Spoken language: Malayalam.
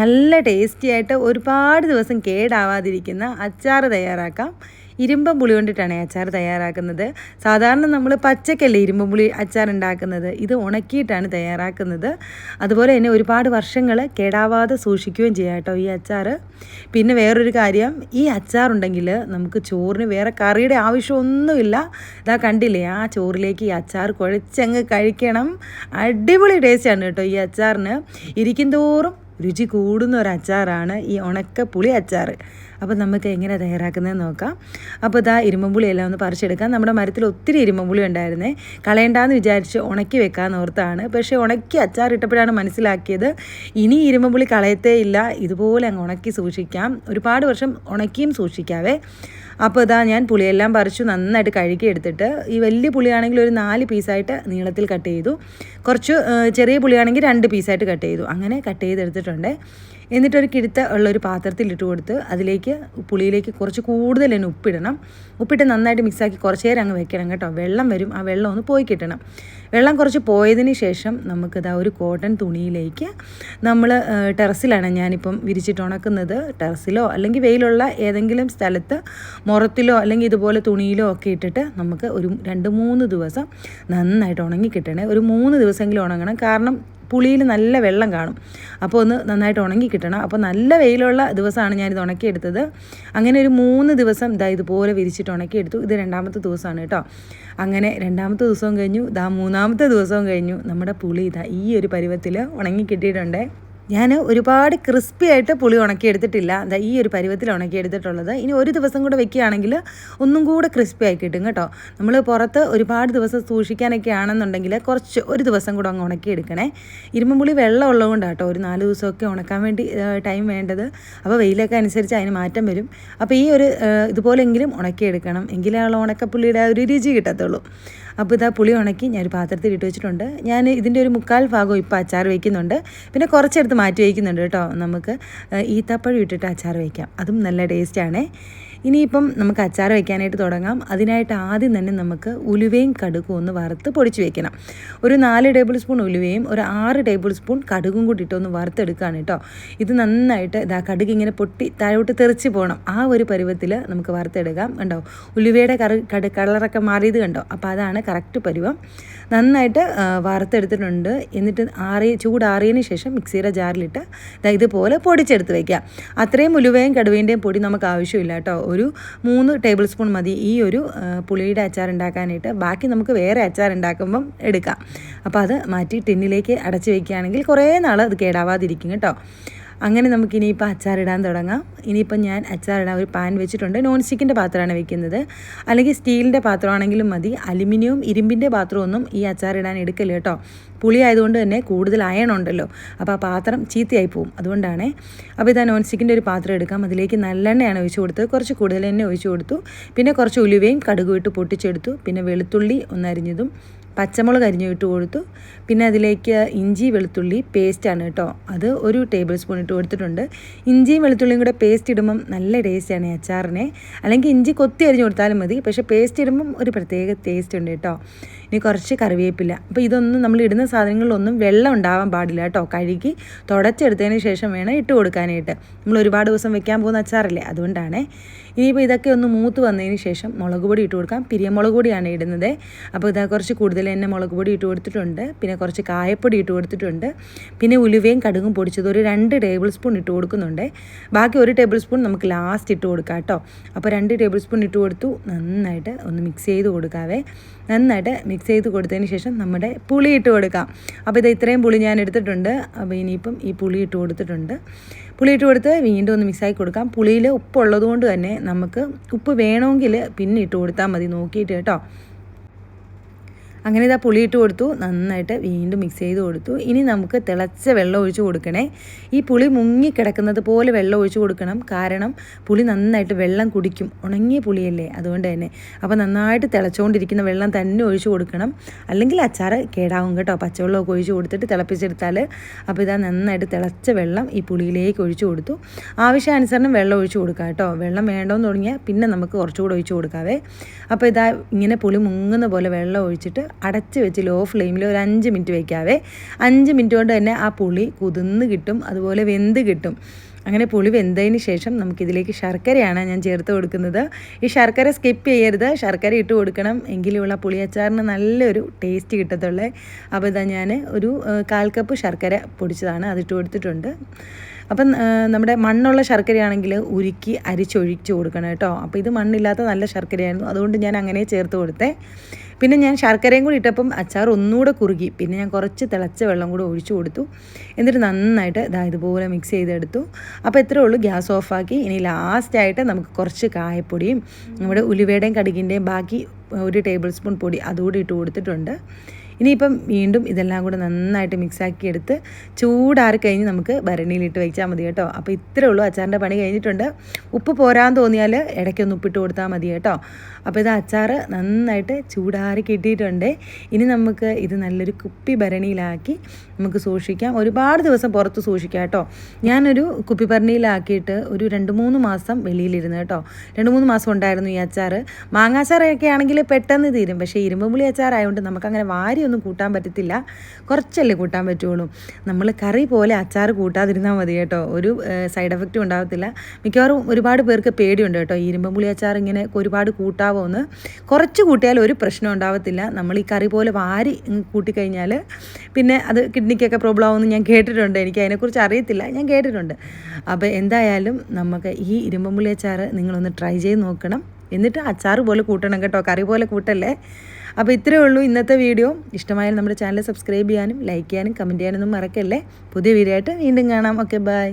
നല്ല ടേസ്റ്റി ആയിട്ട് ഒരുപാട് ദിവസം കേടാവാതിരിക്കുന്ന അച്ചാർ തയ്യാറാക്കാം. ഇരുമ്പം പുളി കൊണ്ടിട്ടാണ് അച്ചാർ തയ്യാറാക്കുന്നത്. സാധാരണ നമ്മൾ പച്ചക്കല്ലേ ഇരുമ്പം പുളി അച്ചാർ ഉണ്ടാക്കുന്നത് ഇത് ഉണക്കിയിട്ടാണ് തയ്യാറാക്കുന്നത്. അതുപോലെ തന്നെ ഒരുപാട് വർഷങ്ങൾ കേടാവാതെ സൂക്ഷിക്കുകയും ചെയ്യാം കേട്ടോ ഈ അച്ചാർ പിന്നെ വേറൊരു കാര്യം ഈ അച്ചാറുണ്ടെങ്കിൽ നമുക്ക് ചോറിന് വേറെ കറിയുടെ ആവശ്യമൊന്നുമില്ല. ഇതാ കണ്ടില്ലേ ആ ചോറിലേക്ക് ഈ അച്ചാർ കുഴച്ചങ്ങ് കഴിക്കണം. അടിപൊളി ടേസ്റ്റാണ് കേട്ടോ ഈ അച്ചാറിന്. ഇരിക്കും തോറും രുചി കൂടുന്ന ഒരു അച്ചാറാണ് ഈ ഉണക്ക പുളി അച്ചാർ അപ്പോൾ നമുക്ക് എങ്ങനെ തയ്യാറാക്കുന്നത് നോക്കാം. അപ്പോൾ ഇതാ ഇരുമ്പുളിയെല്ലാം ഒന്ന് പറിച്ചെടുക്കാം. നമ്മുടെ മരത്തിൽ ഒത്തിരി ഇരുമ്പുളി ഉണ്ടായിരുന്നേ. കളയണ്ടാന്ന് വിചാരിച്ച് ഉണക്കി വെക്കാമെന്ന് ഓർത്താണ്. പക്ഷേ ഉണക്കി അച്ചാർ ഇട്ടപ്പോഴാണ് മനസ്സിലാക്കിയത് ഇനി ഇരുമ്പുളി കളയത്തേ ഇല്ല. ഇതുപോലെ അങ്ങ് ഉണക്കി സൂക്ഷിക്കാം. ഒരുപാട് വർഷം ഉണക്കിയും സൂക്ഷിക്കാവേ. അപ്പോൾ ഇതാ ഞാൻ പുളിയെല്ലാം പറിച്ചു നന്നായിട്ട് കഴുകി എടുത്തിട്ട് ഈ വലിയ പുളിയാണെങ്കിൽ ഒരു നാല് പീസായിട്ട് നീളത്തിൽ കട്ട് ചെയ്തു. കുറച്ച് ചെറിയ പുളിയാണെങ്കിൽ രണ്ട് പീസായിട്ട് കട്ട് ചെയ്തു. അങ്ങനെ കട്ട് ചെയ്തെടുത്തിട്ടുണ്ട്. എന്നിട്ടൊരു കിടുത്ത ഉള്ളൊരു പാത്രത്തിൽ ഇട്ട് കൊടുത്ത് അതിലേക്ക് പുളിയിലേക്ക് കുറച്ച് കൂടുതൽ തന്നെ ഉപ്പിടണം. ഉപ്പിട്ട് നന്നായിട്ട് മിക്സാക്കി കുറച്ച് നേരം അങ്ങ് വെക്കണം കേട്ടോ. വെള്ളം വരും. ആ വെള്ളം ഒന്ന് പോയി കിട്ടണം. വെള്ളം കുറച്ച് പോയതിന് ശേഷം നമുക്കിതാ ഒരു കോട്ടൺ തുണിയിലേക്ക് നമ്മൾ ടെറസിലാണ് ഞാനിപ്പം വിരിച്ചിട്ട് ഉണക്കുന്നത്. ടെറസിലോ അല്ലെങ്കിൽ വെയിലുള്ള ഏതെങ്കിലും സ്ഥലത്ത് മുറത്തിലോ അല്ലെങ്കിൽ ഇതുപോലെ തുണിയിലോ ഒക്കെ ഇട്ടിട്ട് നമുക്ക് ഒരു രണ്ട് മൂന്ന് ദിവസം നന്നായിട്ട് ഉണങ്ങി കിട്ടണേ. ഒരു മൂന്ന് ദിവസമെങ്കിലും ഉണങ്ങണം. കാരണം പുളിയിൽ നല്ല വെള്ളം കാണും. അപ്പോൾ ഒന്ന് നന്നായിട്ട് ഉണങ്ങി കിട്ടണം. അപ്പോൾ നല്ല വെയിലുള്ള ദിവസമാണ് ഞാനിത് ഉണക്കിയെടുത്തത്. അങ്ങനെ ഒരു മൂന്ന് ദിവസം ഇതാ ഇതുപോലെ വിരിച്ചിട്ട് ഉണക്കിയെടുത്തു. ഇത് രണ്ടാമത്തെ ദിവസമാണ് കേട്ടോ. അങ്ങനെ രണ്ടാമത്തെ ദിവസവും കഴിഞ്ഞു. ഇതാ മൂന്നാമത്തെ ദിവസവും കഴിഞ്ഞു. നമ്മുടെ പുളി ഇതാ ഈ ഒരു പരുവത്തിൽ ഉണങ്ങി കിട്ടിയിട്ടുണ്ട്. ഞാൻ ഒരുപാട് ക്രിസ്പി ആയിട്ട് പുളി ഉണക്കിയെടുത്തിട്ടില്ല. എന്താ ഈ ഒരു പരുവത്തിൽ ഉണക്കിയെടുത്തിട്ടുള്ളത്. ഇനി ഒരു ദിവസം കൂടെ വെക്കുകയാണെങ്കിൽ ഒന്നും കൂടെ ക്രിസ്പി ആയി കിട്ടും കേട്ടോ. നമ്മൾ പുറത്ത് ഒരുപാട് ദിവസം സൂക്ഷിക്കാനൊക്കെ ആണെന്നുണ്ടെങ്കിൽ കുറച്ച് ഒരു ദിവസം കൂടെ അങ്ങ് ഉണക്കിയെടുക്കണേ. ഇരുമ്പുളി വെള്ളം ഉള്ളതുകൊണ്ട് കേട്ടോ ഒരു നാല് ദിവസമൊക്കെ ഉണക്കാൻ വേണ്ടി ടൈം വേണ്ടത്. അപ്പോൾ വെയിലൊക്കെ അനുസരിച്ച് അതിന് മാറ്റം വരും. അപ്പോൾ ഈ ഒരു ഇതുപോലെങ്കിലും ഉണക്കിയെടുക്കണം. എങ്കിലേ ഉള്ള ഉണക്കപ്പുള്ളിയുടെ ഒരു രുചി കിട്ടത്തുള്ളൂ. അപ്പോൾ ഇതാ പുളി ഉണക്കി ഞാൻ ഒരു പാത്രത്തിൽ ഇട്ട് വെച്ചിട്ടുണ്ട്. ഞാൻ ഇതിന്റെ ഒരു മുക്കാൽ ഭാഗം ഇപ്പോൾ അച്ചാർ വയ്ക്കുന്നുണ്ട് പിന്നെ കുറച്ചെടുത്ത് മാറ്റി വയ്ക്കുന്നുണ്ട് കേട്ടോ. നമുക്ക് ഈത്തപ്പഴം ഇട്ടിട്ട് അച്ചാർ വയ്ക്കാം അതും നല്ല ടേസ്റ്റാണേ. ഇനിയിപ്പം നമുക്ക് അച്ചാർ വയ്ക്കാനായിട്ട് തുടങ്ങാം. അതിനായിട്ട് ആദ്യം തന്നെ നമുക്ക് ഉലുവയും കടുകും ഒന്ന് വറുത്ത് പൊടിച്ച് വെക്കണം. ഒരു നാല് ടേബിൾ സ്പൂൺ ഉലുവയും ഒരു ആറ് ടേബിൾ സ്പൂൺ കടുകും കൂടി ഇട്ടൊന്ന് വറുത്തെടുക്കുകയാണ് കേട്ടോ. ഇത് നന്നായിട്ട് ഇതാ കടുക് ഇങ്ങനെ പൊട്ടി താഴോട്ട് തെറിച്ച് പോകണം ആ ഒരു പരുവത്തിൽ നമുക്ക് വറുത്തെടുക്കാം കണ്ടോ? ഉലുവയുടെ കറി കട കളറൊക്കെ മാറിയത് കണ്ടോ? അപ്പോൾ അതാണ് കറക്റ്റ് പരുവം. നന്നായിട്ട് വറുത്തെടുത്തിട്ടുണ്ട്. എന്നിട്ട് ആറി ചൂടാറിയതിന് ശേഷം മിക്സിയുടെ ജാറിലിട്ട് ഇതുപോലെ പൊടിച്ചെടുത്ത് വയ്ക്കാം അത്രയും ഉലുവയും കടുവേന്റെയും പൊടി നമുക്ക് ആവശ്യമില്ല കേട്ടോ. ഒരു മൂന്ന് ടേബിൾ സ്പൂൺ മതി. ഈ ഒരു പുളിയുടെ അച്ചാർ ഉണ്ടാക്കാനായിട്ട്. ബാക്കി നമുക്ക് വേറെ അച്ചാർ ഉണ്ടാക്കുമ്പം എടുക്കാം. അപ്പോൾ അത് മാറ്റി ടിന്നിലേക്ക് അടച്ച് വയ്ക്കുകയാണെങ്കിൽ കുറേ നാൾ അത് കേടാവാതിരിക്കും കേട്ടോ. അങ്ങനെ നമുക്ക് ഇനിയിപ്പോൾ അച്ചാറിടാൻ തുടങ്ങാം. ഇനിയിപ്പോൾ ഞാൻ അച്ചാറിടാൻ ഒരു പാൻ വെച്ചിട്ടുണ്ട്. നോൺ സ്റ്റിക്കിന്റെ പാത്രമാണ് വെക്കുന്നത്. അല്ലെങ്കിൽ സ്റ്റീലിന്റെ പാത്രമാണെങ്കിലും മതി. അലുമിനിയം ഇരുമ്പിന്റെ പാത്രമൊന്നും ഈ അച്ചാറിടാൻ എടുക്കൽ കേട്ടോ. പുളി ആയതുകൊണ്ട് തന്നെ കൂടുതൽ അയൺ ഉണ്ടല്ലോ. അപ്പോൾ ആ പാത്രം ചീത്തയായി പോവും. അതുകൊണ്ടാണ്. അപ്പോൾ ഇതാ നോൺ സ്റ്റിക്കിന്റെ ഒരു പാത്രം എടുക്കാം. അതിലേക്ക് നല്ലെണ്ണയാണ് ഒഴിച്ചു കൊടുത്തത്. കുറച്ച് കൂടുതൽ എണ്ണ ഒഴിച്ചു കൊടുത്തു. പിന്നെ കുറച്ച് ഉലുവയും കടുകും ഇട്ട് പൊട്ടിച്ചെടുത്തു. പിന്നെ വെളുത്തുള്ളി ഒന്നരിഞ്ഞതും പച്ചമുളക് അരിഞ്ഞു ഇട്ട് കൊടുത്തു. പിന്നെ അതിലേക്ക് ഇഞ്ചി വെളുത്തുള്ളി പേസ്റ്റാണ് കേട്ടോ. അത് ഒരു ടേബിൾ സ്പൂൺ ഇട്ട് കൊടുത്തിട്ടുണ്ട്. ഇഞ്ചിയും വെളുത്തുള്ളിയും കൂടെ പേസ്റ്റ് ഇടുമ്പം നല്ല ടേസ്റ്റാണ് ഈ അച്ചാറിനെ. അല്ലെങ്കിൽ ഇഞ്ചി കൊത്തി അരിഞ്ഞു കൊടുത്താലും മതി. പക്ഷേ പേസ്റ്റ് ഇടുമ്പം ഒരു പ്രത്യേക ടേസ്റ്റ് ഉണ്ട് കേട്ടോ. ഇനി കുറച്ച് കറിവേപ്പില. അപ്പോൾ ഇതൊന്നും നമ്മൾ ഇടുന്ന സാധനങ്ങളിലൊന്നും വെള്ളം ഉണ്ടാവാൻ പാടില്ല കേട്ടോ. കഴുകി തുടച്ചെടുത്തതിന് ശേഷം വേണം ഇട്ട് കൊടുക്കാനായിട്ട്. നമ്മൾ ഒരുപാട് ദിവസം വെക്കാൻ പോകുന്ന അച്ചാറല്ലേ? അതുകൊണ്ടാണ്. ഇനിയിപ്പോൾ ഇതൊക്കെ ഒന്ന് മൂത്ത് വന്നതിന് ശേഷം മുളക് പൊടി ഇട്ട് കൊടുക്കാം. പിരിയമുളക് പൊടിയാണ് ഇടുന്നത്. അപ്പോൾ ഇതാ കുറച്ച് കൂടുതൽ തന്നെ മുളക് പൊടി ഇട്ട് കൊടുത്തിട്ടുണ്ട്. പിന്നെ കുറച്ച് കായപ്പൊടി ഇട്ട് കൊടുത്തിട്ടുണ്ട്. പിന്നെ ഉലുവയും കടുകും പൊടിച്ചത് ഒരു രണ്ട് ടേബിൾ സ്പൂൺ ഇട്ട് കൊടുക്കുന്നുണ്ട്. ബാക്കി ഒരു ടേബിൾ സ്പൂൺ നമുക്ക് ലാസ്റ്റ് ഇട്ട് കൊടുക്കാം കേട്ടോ. അപ്പോൾ രണ്ട് ടേബിൾ സ്പൂൺ ഇട്ട് കൊടുത്തു. നന്നായിട്ട് ഒന്ന് മിക്സ് ചെയ്ത് കൊടുക്കാവേ. നന്നായിട്ട് മിക്സ് ചെയ്ത് കൊടുത്തതിന് ശേഷം നമ്മുടെ പുളി ഇട്ട് കൊടുക്കാം. അപ്പോൾ ഇത് ഇത്രയും പുളി ഞാൻ എടുത്തിട്ടുണ്ട്. അപ്പോൾ ഇനിയിപ്പം ഈ പുളി ഇട്ട് കൊടുത്തിട്ടുണ്ട്. പുളി ഇട്ട് കൊടുത്ത് വീണ്ടും ഒന്ന് മിക്സാക്കി കൊടുക്കാം. പുളിയിൽ ഉപ്പുള്ളത് കൊണ്ട് തന്നെ നമുക്ക് ഉപ്പ് വേണമെങ്കിൽ പിന്നെ ഇട്ട് കൊടുത്താൽ മതി. നോക്കിയിട്ട് കേട്ടോ. അങ്ങനെ ഇതാ പുളി ഇട്ട് കൊടുത്തു. നന്നായിട്ട് വീണ്ടും മിക്സ് ചെയ്ത് കൊടുത്തു. ഇനി നമുക്ക് തിളച്ച വെള്ളം ഒഴിച്ച് കൊടുക്കണേ. ഈ പുളി മുങ്ങി കിടക്കുന്നത് പോലെ വെള്ളം ഒഴിച്ച് കൊടുക്കണം. കാരണം പുളി നന്നായിട്ട് വെള്ളം കുടിക്കും. ഉണങ്ങിയ പുളിയല്ലേ? അതുകൊണ്ട് തന്നെ. അപ്പോൾ നന്നായിട്ട് തിളച്ചുകൊണ്ടിരിക്കുന്ന വെള്ളം തന്നെ ഒഴിച്ച് കൊടുക്കണം. അല്ലെങ്കിൽ അച്ചാർ കേടാവും കേട്ടോ. പച്ചവെള്ളമൊക്കെ ഒഴിച്ച് കൊടുത്തിട്ട് തിളപ്പിച്ചെടുത്താൽ. അപ്പോൾ ഇതാ നന്നായിട്ട് തിളച്ച വെള്ളം ഈ പുളിയിലേക്ക് ഒഴിച്ച് കൊടുത്തു. ആവശ്യാനുസരണം വെള്ളം ഒഴിച്ച് കൊടുക്കാം കേട്ടോ. വെള്ളം വേണ്ടോന്ന് തുടങ്ങിയാൽ പിന്നെ നമുക്ക് കുറച്ചുകൂടെ ഒഴിച്ച് കൊടുക്കാവേ. അപ്പോൾ ഇതാ ഇങ്ങനെ പുളി മുങ്ങുന്ന പോലെ വെള്ളം ഒഴിച്ചിട്ട് അടച്ച് വെച്ച് ലോ ഫ്ലെയിമിൽ ഒരു അഞ്ച് മിനിറ്റ് വയ്ക്കാവേ അഞ്ച് മിനിറ്റ് കൊണ്ട് തന്നെ ആ പുളി കുതിർന്ന് കിട്ടും അതുപോലെ വെന്ത് കിട്ടും. അങ്ങനെ പുളി വെന്തതിന് ശേഷം നമുക്കിതിലേക്ക് ശർക്കരയാണ് ഞാൻ ചേർത്ത് കൊടുക്കുന്നത്. ഈ ശർക്കര സ്കിപ്പ് ചെയ്യരുത്. ശർക്കര ഇട്ട് കൊടുക്കണം. എങ്കിലുള്ള പുളി അച്ചാറിന് നല്ലൊരു ടേസ്റ്റ് കിട്ടത്തുള്ളേ. അപ്പോൾ ഇതാ ഞാൻ ഒരു കാൽ കപ്പ് ശർക്കര പൊടിച്ചതാണ്. അതിട്ട് കൊടുത്തിട്ടുണ്ട്. അപ്പം നമ്മുടെ മണ്ണുള്ള ശർക്കരയാണെങ്കിൽ ഉരുക്കി അരിച്ചൊഴിച്ച് കൊടുക്കണം കേട്ടോ. അപ്പോൾ ഇത് മണ്ണില്ലാത്ത നല്ല ശർക്കരയായിരുന്നു. അതുകൊണ്ട് ഞാൻ അങ്ങനെ ചേർത്ത് കൊടുത്തേ. പിന്നെ ഞാൻ ശർക്കരയും കൂടി ഇട്ടപ്പം അച്ചാർ ഒന്നുകൂടെ കുറുകി. പിന്നെ ഞാൻ കുറച്ച് തിളച്ച വെള്ളം കൂടെ ഒഴിച്ചു കൊടുത്തു. എന്നിട്ട് നന്നായിട്ട് ഇതാ ഇതുപോലെ മിക്സ് ചെയ്തെടുത്തു. അപ്പോൾ ഇത്രയേ ഉള്ളൂ. ഗ്യാസ് ഓഫാക്കി. ഇനി ലാസ്റ്റായിട്ട് നമുക്ക് കുറച്ച് കായപ്പൊടിയും നമ്മുടെ ഉലുവയുടെയും കടുകിന്റെയും ബാക്കി ഒരു ടേബിൾ സ്പൂൺ പൊടി അതുകൂടി ഇട്ട് കൊടുത്തിട്ടുണ്ട്. ഇനിയിപ്പം വീണ്ടും ഇതെല്ലാം കൂടെ നന്നായിട്ട് മിക്സാക്കി എടുത്ത് ചൂടാറി കഴിഞ്ഞ് നമുക്ക് ഭരണിയിലിട്ട് വെച്ചാൽ മതി കേട്ടോ. അപ്പോൾ ഇത്രേ ഉള്ളൂ. അച്ചാറിന്റെ പണി കഴിഞ്ഞിട്ടുണ്ട്. ഉപ്പ് പോരാൻ തോന്നിയാൽ ഇടയ്ക്കൊന്ന് ഉപ്പിട്ട് കൊടുത്താൽ മതി കേട്ടോ. അപ്പോൾ ഇത് അച്ചാർ നന്നായിട്ട് ചൂടാറി കിട്ടിയിട്ടുണ്ട്. ഇനി നമുക്ക് ഇത് നല്ലൊരു കുപ്പി ഭരണിയിലാക്കി നമുക്ക് സൂക്ഷിക്കാം. ഒരുപാട് ദിവസം പുറത്ത് സൂക്ഷിക്കാം കേട്ടോ. ഞാനൊരു കുപ്പി ഭരണിയിലാക്കിയിട്ട് ഒരു രണ്ട് മൂന്ന് മാസം വെളിയിലിരുന്നു കേട്ടോ. രണ്ട് മൂന്ന് മാസം ഉണ്ടായിരുന്നു ഈ അച്ചാർ മാങ്ങാച്ചാറൊക്കെ ആണെങ്കിൽ പെട്ടെന്ന് തീരും. പക്ഷേ ഇരുമ്പുപുളി അച്ചാറായതുകൊണ്ട് നമുക്കങ്ങനെ വാരിയൊന്നും കൂട്ടാൻ പറ്റത്തില്ല. കുറച്ചല്ലേ കൂട്ടാൻ പറ്റുള്ളൂ. നമ്മൾ കറി പോലെ അച്ചാർ കൂട്ടാതിരുന്നാൽ മതി കേട്ടോ. ഒരു സൈഡ് എഫക്റ്റും ഉണ്ടാകത്തില്ല മിക്കവാറും ഒരുപാട് പേർക്ക് പേടിയുണ്ട് കേട്ടോ. ഈ ഇരുമ്പുപുളി അച്ചാർ ഇങ്ങനെ ഒരുപാട് കൂട്ടാവോ എന്ന് കുറച്ച് കൂട്ടിയാൽ ഒരു പ്രശ്നം ഉണ്ടാവത്തില്ല. നമ്മൾ ഈ കറി പോലെ വാരി കൂട്ടിക്കഴിഞ്ഞാൽ പിന്നെ അത് കിഡ്നിക്കൊക്കെ പ്രോബ്ലം ആവുമെന്ന് ഞാൻ കേട്ടിട്ടുണ്ട്. എനിക്ക് അതിനെക്കുറിച്ച് അറിയത്തില്ല. ഞാൻ കേട്ടിട്ടുണ്ട്. അപ്പോൾ എന്തായാലും നമുക്ക് ഈ ഇരുമ്പുപുളി അച്ചാർ നിങ്ങളൊന്ന് ട്രൈ ചെയ്ത് നോക്കണം. എന്നിട്ട് അച്ചാർ പോലെ കൂട്ടണം കേട്ടോ കറി പോലെ കൂട്ടല്ലേ? അപ്പോൾ ഇത്രയേ ഉള്ളൂ ഇന്നത്തെ വീഡിയോ. ഇഷ്ടമായാലും നമ്മുടെ ചാനൽ സബ്സ്ക്രൈബ് ചെയ്യാനും ലൈക്ക് ചെയ്യാനും കമന്റ് ചെയ്യാനൊന്നും മറക്കല്ലേ? പുതിയ വീഡിയോ ആയിട്ട് വീണ്ടും കാണാം. Okay bye